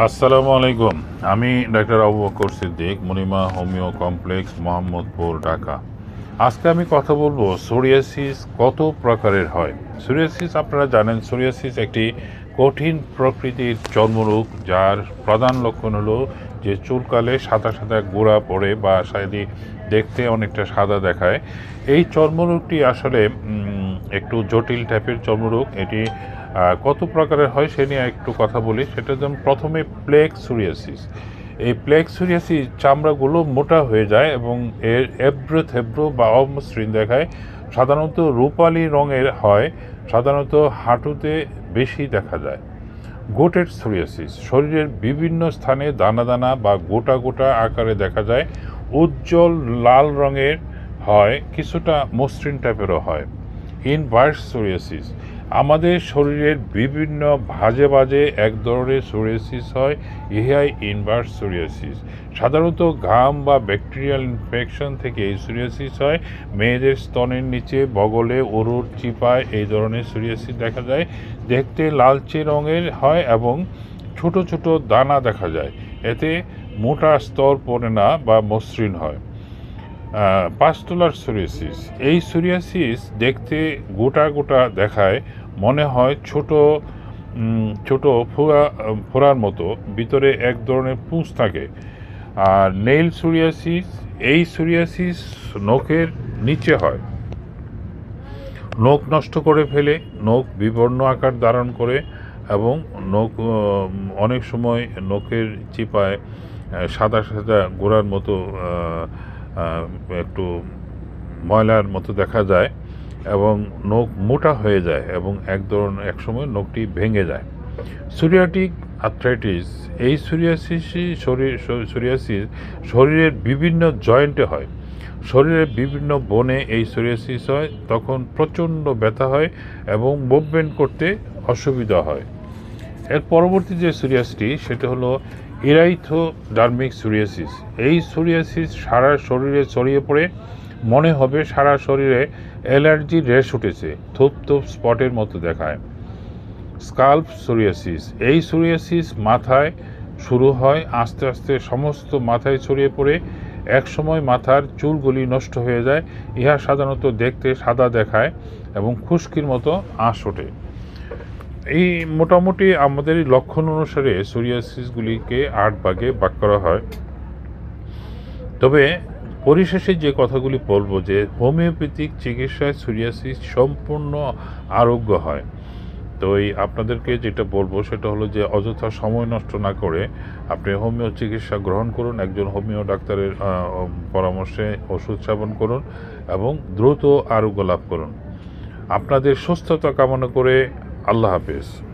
আসসালামু আলাইকুম। আমি doctor Abu Bakar Siddique, Monima homeo complex, Mohammadpur, Dhaka. আজকে আমি কথা বলব সোরিয়াসিস কত প্রকারের হয়? সোরিয়াসিস আপনারা জানেন, সোরিয়াসিস একটি কঠিন প্রকৃতির চর্মরোগ যার প্রধান লক্ষণ হলো যে চুলকালে সাদা সাদা গোড়া পড়ে বা সাইডে দেখতে অনেকটা সাদা দেখায়। এই চর্মরোগটি আসলে একটু জটিল টাইপের চর্মরোগ। এটি কত প্রকারের হয় সে নিয়ে একটু কথা বলি। সেটা যেমন প্রথমে প্লেগ সোরিয়াসিস এই প্লেগ সোরিয়াসিস চামড়াগুলো মোটা হয়ে যায় এবং এর এব্রো থেব্রো বা অমসৃণ দেখায়। সাধারণত রূপালি রঙের হয়, সাধারণত হাঁটুতে বেশি দেখা যায়। গোটেড সোরিয়াসিস শরীরের বিভিন্ন স্থানে দানা দানা বা গোটা গোটা আকারে দেখা যায়। উজ্জ্বল লাল রঙের হয়, কিছুটা মসৃণ টাইপেরও হয়। ইনভার্স সোরিয়াসিস আমাদের শরীরের বিভিন্ন ভাজে বাজে এক ধরনের সোরিয়াসিস হয় ইহাই ইনভার্স সোরিয়াসিস। সাধারণত ঘাম বা ব্যাকটেরিয়াল ইনফেকশন থেকে এই সোরিয়াসিস হয়। মেয়েদের স্তনের নিচে বগলে অরুর চিপায় এই ধরনের সোরিয়াসিস দেখা যায়। দেখতে লালচে রঙের হয় এবং ছোট ছোট দানা দেখা যায়। এতে মোটা স্তর পড়ে না বা মসৃণ হয়। পাস্তুলার সোরিয়াসিস। এই সোরিয়াসিস দেখতে গোটা গোটা দেখায়, মনে হয় ছোট ছোট ফোড়া, ফোড়ার মতো, ভিতরে এক ধরনের পুঁজ থাকে। আর নেইল সোরিয়াসিস, এই সোরিয়াসিস নখের নিচে হয়। নখ নষ্ট করে ফেলে, নখ বিবর্ণ আকার ধারণ করে এবং নখ অনেক সময় নখের চিপায় সাদা সাদা গোড়ার মতো একটু ময়লার মতো দেখা যায় এবং নখ মোটা হয়ে যায় এবং এক ধরনের, এক সময় নখটি ভেঙে যায়। সুরিয়াটিক আর্থ্রাইটিস এই সুরিয়াসিস শরীর সুরিয়াসিস শরীরের বিভিন্ন জয়েন্টে হয়। শরীরের বিভিন্ন বনে এই সোরিয়াসিস হয়, তখন প্রচণ্ড ব্যথা হয় এবং মুভমেন্ট করতে অসুবিধা হয়। এর পরবর্তী যে সোরিয়াসটি সেটা হলো ইরাইথোডার্মিক সোরিয়াসিস। এই সোরিয়াসিস সারা শরীরে ছড়িয়ে পড়ে, মনে হবে সারা শরীরে অ্যালার্জি রেশ উঠেছে, থুপ থুপ স্পটের মতো দেখায়। SCALP psoriasis. এই সোরিয়াসিস মাথায় শুরু হয়, আস্তে আস্তে সমস্ত মাথায় ছড়িয়ে পড়ে এক সময় মাথার চুলগুলি নষ্ট হয়ে যায়, ইহা সাধারণত দেখতে সাদা দেখায় এবং খুশকির মতো আঁশ ওঠে। এই মোটামুটি আমাদের এই লক্ষণ অনুসারে সোরিয়াসিসগুলিকে আট ভাগে ভাগ করা হয়। তবে পরিশেষে যে কথাগুলি বলব যে হোমিওপ্যাথিক চিকিৎসায় সোরিয়াসিস সম্পূর্ণ আরোগ্য হয়। তো এই আপনাদেরকে যেটা বলব সেটা হলো যে অযথা সময় নষ্ট না করে আপনি হোমিও চিকিৎসা গ্রহণ করুন, একজন হোমিও ডাক্তারের পরামর্শে ওষুধ সেবন করুন এবং দ্রুত আরোগ্য লাভ করুন। আপনাদের সুস্থতা কামনা করে আল্লাহ হাফেজ।